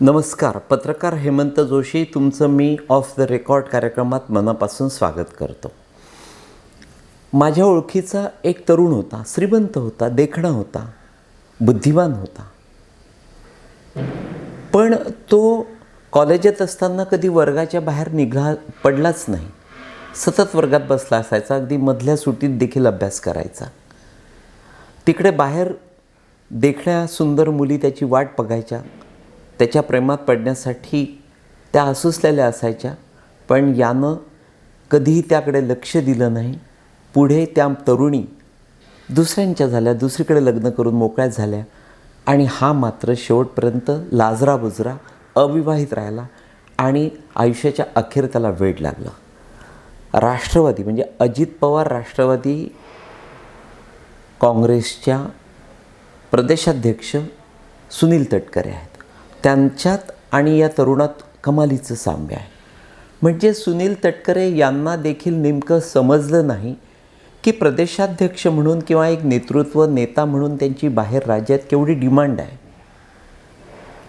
नमस्कार पत्रकार हेमंत जोशी तुमचं मी ऑफ द रेकॉर्ड कार्यक्रमात मनापासून स्वागत करतो. माझ्या ओळखीचा एक तरुण होता श्रीमंत होता देखणा होता बुद्धिमान होता. पण तो कॉलेजात असताना कधी वर्गाच्या बाहेर निघा पडलाच नाही. सतत वर्गात बसला असायचा अगदी मधल्या सुट्टीत देखील अभ्यास करायचा. तिकडे बाहेर देखण्या सुंदर मुली त्याची वाट बघायच्या त्याच्या प्रेमात पडण्यासाठी त्या आसुसलेल्या असायच्या पण यानं कधीही त्याकडे लक्ष दिलं नाही. पुढे त्या तरुणी दुसऱ्यांच्या झाल्या दुसरीकडे लग्न करून मोकळ्या झाल्या आणि हा मात्र शेवटपर्यंत लाजरा बुजरा अविवाहित राहिला आणि आयुष्याच्या अखेर त्याला वेळ लागला. राष्ट्रवादी म्हणजे अजित पवार राष्ट्रवादी काँग्रेसच्या प्रदेशाध्यक्ष सुनील तटकरे आहेत. त्यांच्यात आणि या तरुणात कमालीचं साम्य आहे. म्हणजे सुनील तटकरे यांना देखील नेमकं समजलं नाही की प्रदेशाध्यक्ष म्हणून किंवा एक नेतृत्व नेता म्हणून त्यांची बाहेर राज्यात केवढी डिमांड आहे.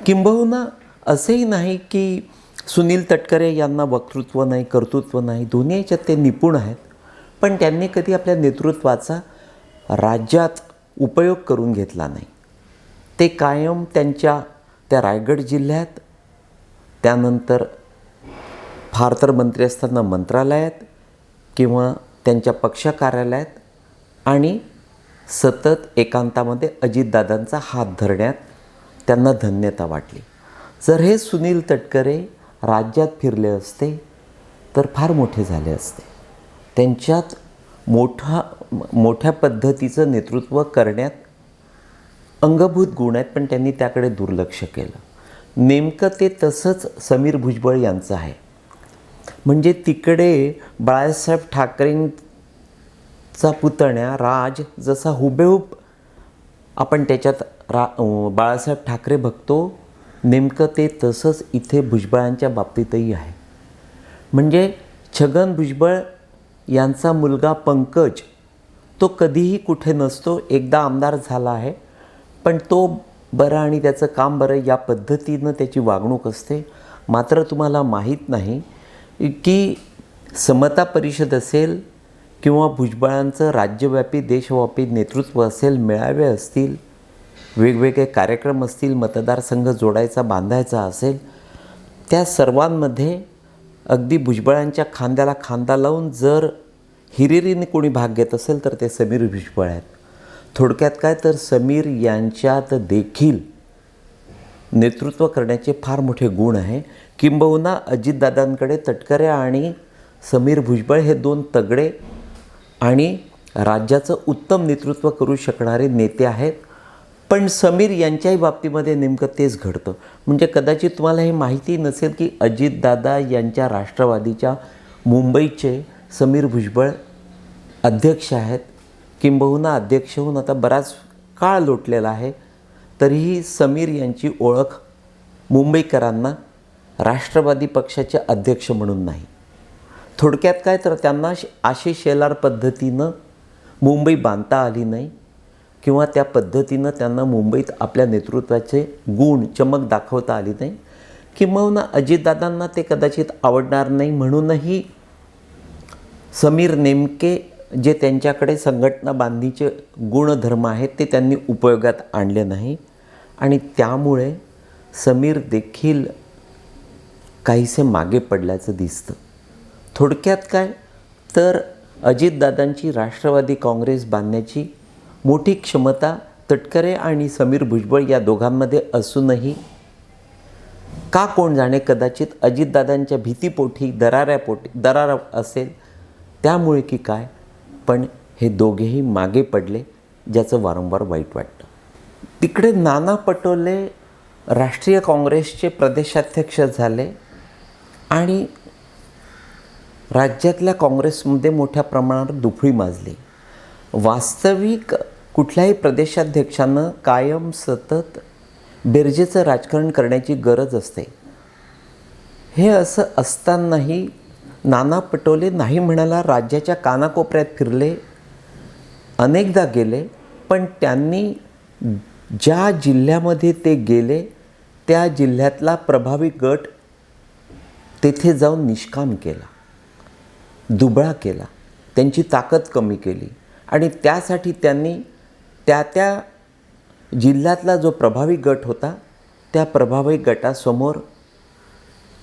किंबहुना असंही नाही की सुनील तटकरे यांना वक्तृत्व नाही कर्तृत्व नाही दोन्ही याच्यात ते निपुण आहेत. पण त्यांनी कधी आपल्या नेतृत्वाचा राज्यात उपयोग करून घेतला नाही. ते कायम त्यांच्या त्या रायगड जिल्ह्यात त्यानंतर फार तर मंत्री असताना मंत्रालयात किंवा त्यांच्या पक्ष कार्यालयात आणि सतत एकांतामध्ये अजितदादांचा हात धरण्यात त्यांना धन्यता वाटली. जर हे सुनील तटकरे राज्यात फिरले असते तर फार मोठे झाले असते. त्यांच्यात मोठा मोठ्या पद्धतीचं नेतृत्व करण्यात अंगभूत गुण आहेत पण त्यांनी त्याकडे दुर्लक्ष केलं. नेमकं ते तसंच समीर भुजबळ यांचं आहे. म्हणजे तिकडे बाळासाहेब ठाकरेंचा पुतण्या राज जसा हुबेहूब आपण त्याच्यात रा बाळासाहेब ठाकरे बघतो नेमकं ते तसंच इथे भुजबळांच्या बाबतीतही आहे. म्हणजे छगन भुजबळ यांचा मुलगा पंकज तो कधीही कुठे नसतो एकदा आमदार झाला आहे पण तो बरं आणि त्याचं काम बरं या पद्धतीनं त्याची वागणूक असते. मात्र तुम्हाला माहीत नाही की समता परिषद असेल किंवा भुजबळांचं राज्यव्यापी देशव्यापी नेतृत्व असेल मेळावे असतील वेगवेगळे कार्यक्रम असतील मतदारसंघ जोडायचा बांधायचा असेल त्या सर्वांमध्ये अगदी भुजबळांच्या खांद्याला खांदा लावून जर हिरिरीने कोणी भाग घेत असेल तर ते समीर भुजबळ आहेत. थोडक्यात काय तर समीर यांच्यात देखील नेतृत्व करण्याचे फार मोठे गुण आहे. किंबहुना अजितदादांकडे तटकरे आणि समीर भुजबळ हे दोन तगडे आणि राज्याचं उत्तम नेतृत्व करू शकणारे नेते आहेत. पण समीर यांच्याही बाबतीमध्ये नेमकं तेच घडतं. म्हणजे कदाचित तुम्हाला हे माहिती नसेल की अजितदादा यांच्या राष्ट्रवादीच्या मुंबईचे समीर भुजबळ अध्यक्ष आहेत. किंबहुना अध्यक्ष होऊन आता बराच काळ लोटलेला आहे. तरीही समीर यांची ओळख मुंबईकरांना राष्ट्रवादी पक्षाचे अध्यक्ष म्हणून नाही. थोडक्यात काय तर त्यांना श- शेलार पद्धतीनं मुंबई बांधता आली नाही किंवा त्या पद्धतीनं त्यांना मुंबईत आपल्या नेतृत्वाचे गुण चमक दाखवता आली नाही. किंबहुना अजितदादांना ते कदाचित आवडणार नाही म्हणूनही समीर नेमके जे त्यांच्याकडे संघटना बांधणीचे गुणधर्म आहेत ते त्यांनी उपयोगात आणले नाही. आणि त्यामुळे समीर देखील काहीसे मागे पडल्याचं दिसतं. थोडक्यात काय? तर अजितदादांची राष्ट्रवादी काँग्रेस बांधण्याची मोठी क्षमता तटकरे आणि समीर भुजबळ या दोघांमध्ये असूनही का कोण जाणे कदाचित अजितदादांच्या भीतीपोटी दराऱ्यापोटी दरारा असेल त्यामुळे की काय? पण हे दोघेही मागे पडले ज्याचं वारंवार वाईट वाटतं. तिकडे नाना पटोले राष्ट्रीय काँग्रेसचे प्रदेशाध्यक्ष झाले आणि राज्यातल्या काँग्रेसमध्ये मोठ्या प्रमाणावर दुफळी माजली. वास्तविक कुठल्याही प्रदेशाध्यक्षानं कायम सतत बेरजेचं राजकारण करण्याची गरज असते. हे असं असतानाही नाना पटोले नाही म्हणाला राज्याच्या कानाकोपऱ्यात फिरले अनेकदा गेले पण त्यांनी ज्या जिल्ह्यामध्ये ते गेले त्या जिल्ह्यातला प्रभावी गट तेथे जाऊन निष्काम केला दुबळा केला त्यांची ताकद कमी केली आणि त्यासाठी त्यांनी त्या त्या जिल्ह्यातला जो प्रभावी गट होता त्या प्रभावी गटासमोर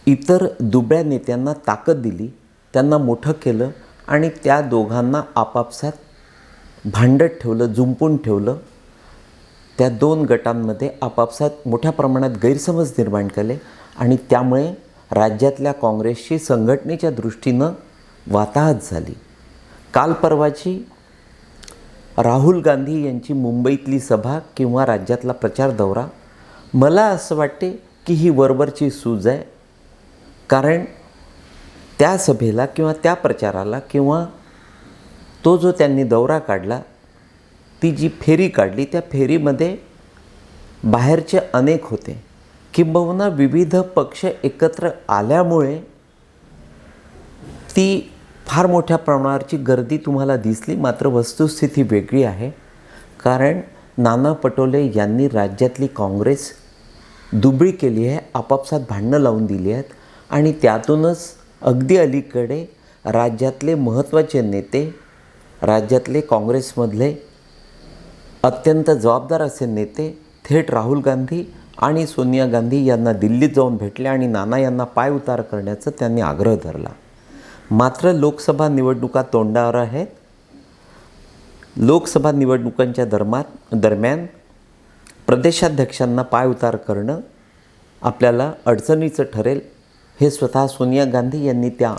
इतर दुबळ्या नेत्यांना ताकद दिली त्यांना मोठं केलं आणि त्या दोघांना आपापसात भांडत ठेवलं जुंपून ठेवलं. त्या दोन गटांमध्ये आपापसात मोठ्या प्रमाणात गैरसमज निर्माण केले आणि त्यामुळे राज्यातल्या काँग्रेसची संघटनेच्या दृष्टीनं वाताहत झाली. काल परवाची राहुल गांधी यांची मुंबईतली सभा किंवा राज्यातला प्रचार दौरा मला असं वाटते की ही वरवरची सूज आहे. कारण त्या सभेला किंवा त्या प्रचाराला किंवा तो जो त्यांनी दौरा काढला ती जी फेरी काढली त्या फेरीमध्ये बाहेरचे अनेक होते. किंबहुना विविध पक्ष एकत्र आल्यामुळे ती फार मोठ्या प्रमाणावरची गर्दी तुम्हाला दिसली. मात्र वस्तुस्थिती वेगळी आहे. कारण नाना पटोले यांनी राज्यातली काँग्रेस दुबळी केली आहे आपापसात भांडणं लावून दिली आहेत. आणि त्यातूनच अगदी अलीकडे राज्यातले महत्त्वाचे नेते राज्यातले काँग्रेसमधले अत्यंत जबाबदार असे नेते थेट राहुल गांधी आणि सोनिया गांधी यांना दिल्लीत जाऊन भेटले आणि नाना यांना पाय उतार करण्याचा त्यांनी आग्रह धरला. मात्र लोकसभा निवडणुका तोंडावर आहेत. लोकसभा निवडणुकांच्या दरम्यान दरम्यान प्रदेशाध्यक्षांना पाय उतार करणं आपल्याला अडचणीचं ठरेल. हे स्वतः सोनिया गांधी यांनी त्या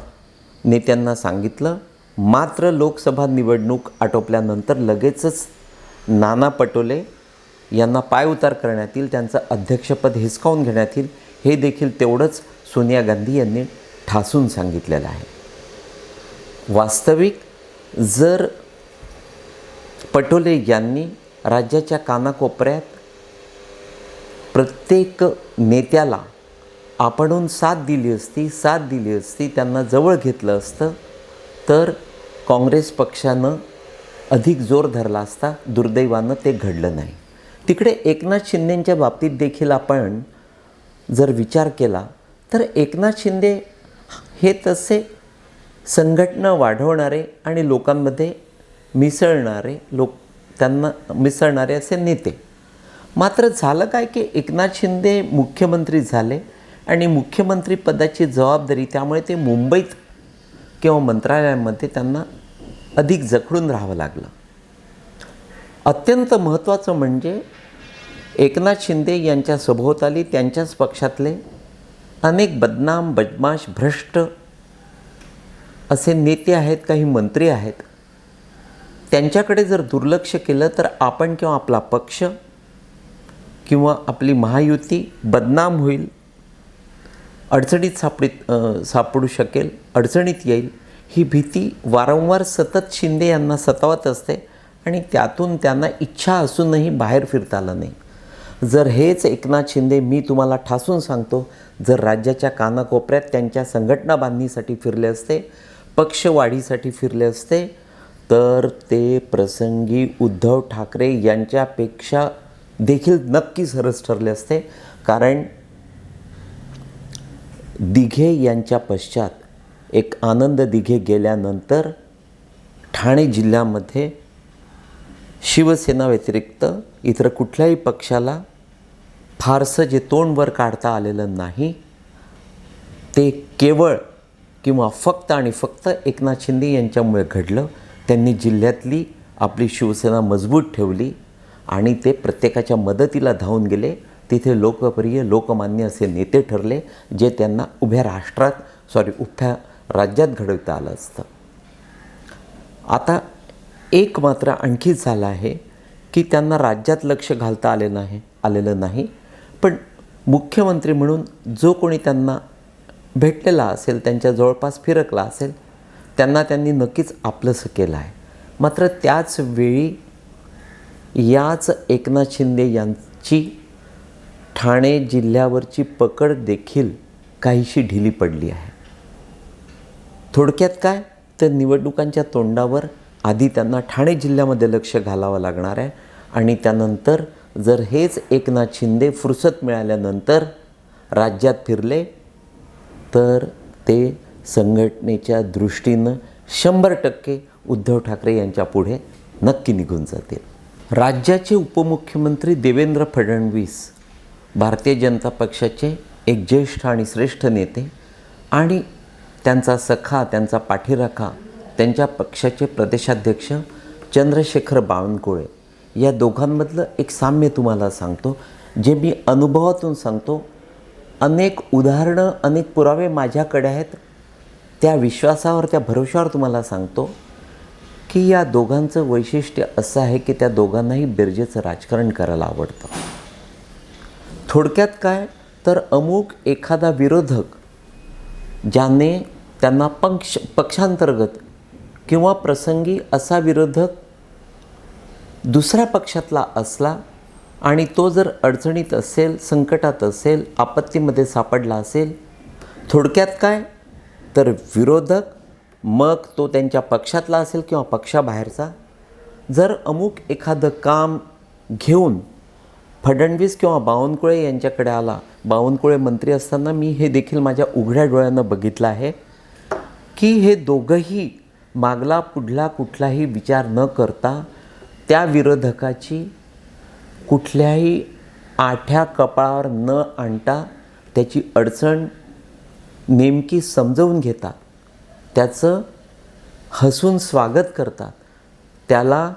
नेत्यांना सांगितलं. मात्र लोकसभा निवडणूक आटोपल्यानंतर लगेचच नाना पटोले यांना पायउतार करण्यात येईल त्यांचं अध्यक्षपद हिसकावून घेण्यात येईल हे देखील तेवढंच सोनिया गांधी यांनी ठासून सांगितलेलं आहे. वास्तविक जर पटोले यांनी राज्याच्या कानाकोपऱ्यात प्रत्येक नेत्याला आपणून साथ दिली असती साथ दिली असती त्यांना जवळ घेतलं असतं तर काँग्रेस पक्षानं अधिक जोर धरला असता दुर्दैवानं ते घडलं नाही. तिकडे एकनाथ शिंदेंच्या बाबतीत देखील आपण जर विचार केला तर एकनाथ शिंदे हे तसे संघटना वाढवणारे आणि लोकांमध्ये मिसळणारे लोक त्यांना मिसळणारे असे नेते. मात्र झालं काय की एकनाथ शिंदे मुख्यमंत्री झाले आणि मुख्यमंत्रीपदाची जबाबदारी त्यामुळे ते मुंबईत किंवा मंत्रालयामध्ये त्यांना अधिक जखडून राहावं लागलं. अत्यंत महत्त्वाचं म्हणजे एकनाथ शिंदे यांच्या सभोवताली त्यांच्याच पक्षातले अनेक बदनाम बदमाश भ्रष्ट असे नेते आहेत काही मंत्री आहेत. त्यांच्याकडे जर दुर्लक्ष केलं तर आपण किंवा आपला पक्ष किंवा आपली महायुती बदनाम होईल. अडचणीत सापडीत सापडू शकेल अडचणीत येईल. ही भीती वारंवार सतत शिंदे यांना सतावत असते आणि त्यातून त्यांना इच्छा असूनही बाहेर फिरता आलं नाही. जर हेच एकनाथ शिंदे मी तुम्हाला ठासून सांगतो जर राज्याच्या कानाकोपऱ्यात त्यांच्या संघटना बांधणीसाठी फिरले असते पक्षवाढीसाठी फिरले असते तर ते प्रसंगी उद्धव ठाकरे यांच्यापेक्षा देखील नक्की सरस ठरले असते. कारण दिघे यांच्या पश्चात एक आनंद दिघे गेल्यानंतर ठाणे जिल्ह्यामध्ये शिवसेना व्यतिरिक्त इतर कुठल्याही पक्षाला फारसं जे तोंडवर काढता आलेलं नाही ते केवळ किंवा फक्त आणि फक्त एकनाथ शिंदे यांच्यामुळे घडलं. त्यांनी जिल्ह्यातली आपली शिवसेना मजबूत ठेवली आणि ते प्रत्येकाच्या मदतीला धावून गेले. तिथे लोकप्रिय लोकमान्य असे नेते ठरले जे त्यांना उभ्या राष्ट्रात सॉरी उभ्या राज्यात घडवता आलं असतं. आता एक मात्र आणखी झालं आहे की त्यांना राज्यात लक्ष घालता आले नाही आलेलं नाही. पण मुख्यमंत्री म्हणून जो कोणी त्यांना भेटलेला असेल त्यांच्या जवळपास फिरकला असेल त्यांना त्यांनी नक्कीच आपलंसं केलं आहे. मात्र त्याच वेळी याच एकनाथ शिंदे यांची ठाणे जिल्ह्यावरची पकड देखील काहीशी ढिली पडली आहे. थोडक्यात काय? तर निवडणुकांच्या तोंडावर आधी त्यांना ठाणे जिल्ह्यामध्ये लक्ष घालावं लागणार आहे आणि त्यानंतर जर हेच एकनाथ शिंदे फुरसत मिळाल्यानंतर राज्यात फिरले तर ते संघटनेच्या दृष्टीनं शंभर टक्के उद्धव ठाकरे यांच्या पुढे नक्की निघून जातील. राज्याचे उपमुख्यमंत्री देवेंद्र फडणवीस भारतीय जनता पक्षाचे एक ज्येष्ठ आणि श्रेष्ठ नेते आणि त्यांचा सखा त्यांचा पाठीराखा त्यांच्या पक्षाचे प्रदेशाध्यक्ष चंद्रशेखर बावनकुळे. या दोघांमधलं एक साम्य तुम्हाला सांगतो जे मी अनुभवातून सांगतो. अनेक उदाहरणं अनेक पुरावे माझ्याकडे आहेत. त्या विश्वासावर त्या भरोशावर तुम्हाला सांगतो की या दोघांचं वैशिष्ट्य असं आहे की त्या दोघांनाही बिरजेचं राजकारण करायला आवडतं. थोडक्यात काय? तर अमुक एखादा विरोधक ज्याने त्यांना पक्ष पक्षांतर्गत किंवा प्रसंगी असा विरोधक दुसऱ्या पक्षातला असला आणि तो जर अडचणीत असेल संकटात असेल आपत्तीमध्ये सापडला असेल थोडक्यात काय? तर विरोधक मग तो त्यांच्या पक्षातला असेल किंवा पक्षाबाहेरचा. जर अमुक एखादं काम घेऊन फडणवीस किंवा बावनकुळे यांच्याकडे आला. बावनकुळे मंत्री असताना मी हे देखील माझ्या उघड्या डोळ्यानं बघितलं आहे की हे दोघंही मागला पुढला कुठलाही विचार न करता त्या विरोधकाची कुठल्याही आठ्या कपाळावर न आणता त्याची अडचण नेमकी समजवून घेतात. त्याचं हसून स्वागत करतात. त्याला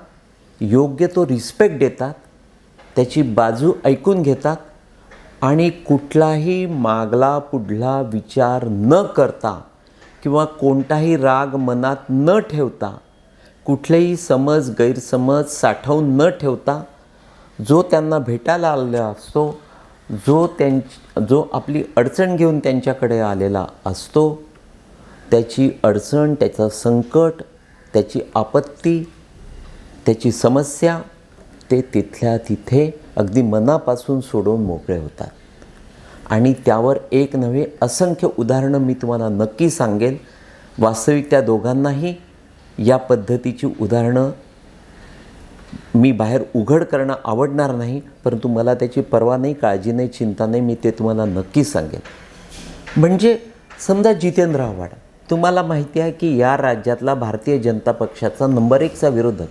योग्य तो रिस्पेक्ट देतात. त्याची बाजू ऐकून घेतात आणि कुठलाही मागला पुढला विचार न करता किंवा कोणताही राग मनात न ठेवता कुठलेही समज गैरसमज साठवून न ठेवता जो त्यांना भेटायला आलेला असतो जो त्यांच जो आपली अडचण घेऊन त्यांच्याकडे आलेला असतो त्याची अडचण त्याचं संकट त्याची आपत्ती त्याची समस्या ते तिथल्या तिथे अगदी मनापासून सोडवून मोकळे होतात. आणि त्यावर एक नव्हे असंख्य उदाहरणं मी तुम्हाला नक्की सांगेल वास्तविक त्या दोघांनाही या पद्धतीची उदाहरणं मी बाहेर उघड करणं आवडणार नाही परंतु मला त्याची पर्वा नाही काळजी नाही चिंता नाही मी ते तुम्हाला नक्की सांगेन. म्हणजे समजा जितेंद्र आव्हाड तुम्हाला माहिती आहे की या राज्यातला भारतीय जनता पक्षाचा नंबर एकचा विरोधक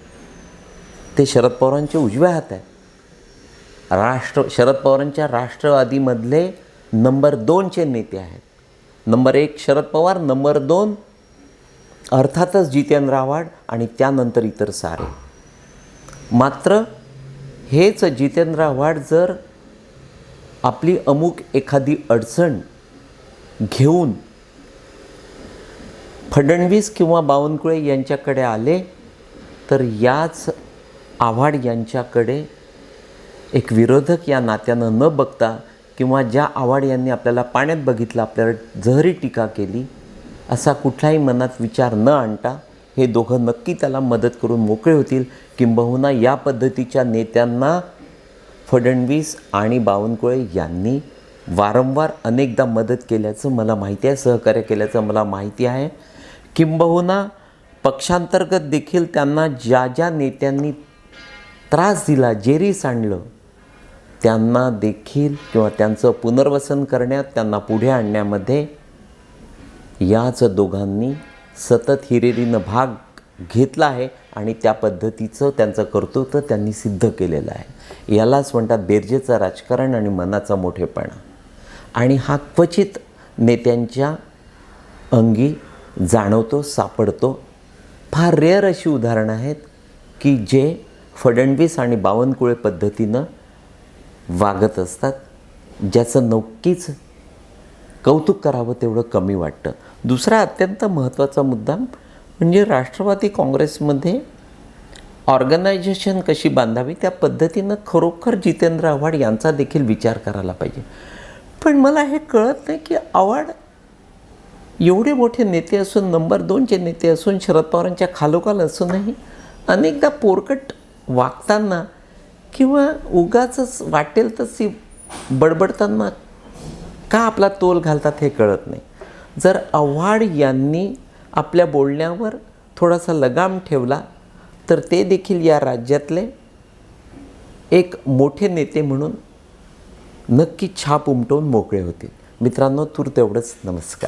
ते शरद पवारांचे उजव्या हात आहे. राष्ट्र शरद पवारांच्या राष्ट्रवादीमधले नंबर दोनचे नेते आहेत. नंबर एक शरद पवार नंबर दोन अर्थातच जितेंद्र आव्हाड आणि त्यानंतर इतर सारे. मात्र हेच जितेंद्र आव्हाड जर आपली अमुक एखादी अडचण घेऊन फडणवीस किंवा बावनकुळे यांच्याकडे आले तर याच आव्हाड यांच्याकडे एक विरोधक या नात्यानं न बघता किंवा ज्या आव्हाड यांनी आपल्याला पाण्यात बघितलं आपल्याला जहरी टीका केली असा कुठलाही मनात विचार न आणता हे दोघं नक्की त्याला मदत करून मोकळे होतील. किंबहुना या पद्धतीच्या नेत्यांना फडणवीस आणि बावनकुळे यांनी वारंवार अनेकदा मदत केल्याचं मला माहिती आहे सहकार्य केल्याचं मला माहिती आहे. किंबहुना पक्षांतर्गत देखील त्यांना ज्या ज्या नेत्यांनी त्रास दिला जेरीस आणलं त्यांना देखील किंवा त्यांचं पुनर्वसन करण्यात त्यांना पुढे आणण्यामध्ये याच दोघांनी सतत हिरेरीनं भाग घेतला आहे आणि त्या पद्धतीचं त्यांचं कर्तृत्व त्यांनी सिद्ध केलेलं आहे. यालाच म्हणतात बेरजेचं राजकारण आणि मनाचा मोठेपणा. आणि हा क्वचित नेत्यांच्या अंगी जाणवतो सापडतो. फार रेअर अशी उदाहरणं आहेत की जे फडणवीस आणि बावनकुळे पद्धतीनं वागत असतात. ज्याचं नक्कीच कौतुक करावं तेवढं कमी वाटतं. दुसरा अत्यंत महत्त्वाचा मुद्दा म्हणजे राष्ट्रवादी काँग्रेसमध्ये ऑर्गनायझेशन कशी बांधावी त्या पद्धतीनं खरोखर जितेंद्र आव्हाड यांचा देखील विचार करायला पाहिजे. पण मला हे कळत नाही की आव्हाड एवढे मोठे नेते असून नंबर दोनचे नेते असून शरद पवारांच्या खालोखाल असूनही अनेकदा पोरकट वागताना किंवा उगाच वाटेल तशी बडबडताना का आपला तोल घालतात हे कळत नाही. जर आव्हाड यांनी आपल्या बोलण्यावर थोडासा लगाम ठेवला तर ते देखील या राज्यातले एक मोठे नेते म्हणून नक्की छाप उमटवून मोकळे होतील. मित्रांनो तूर तेवढंच नमस्कार.